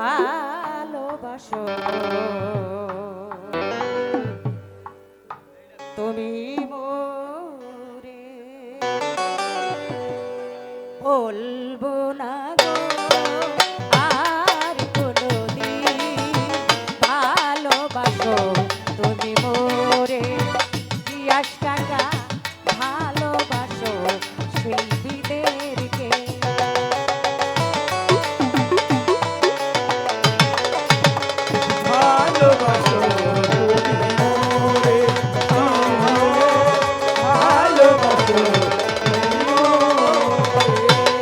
ভালোবাসো। তুমি মোরে বলব না।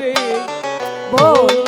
রে বল।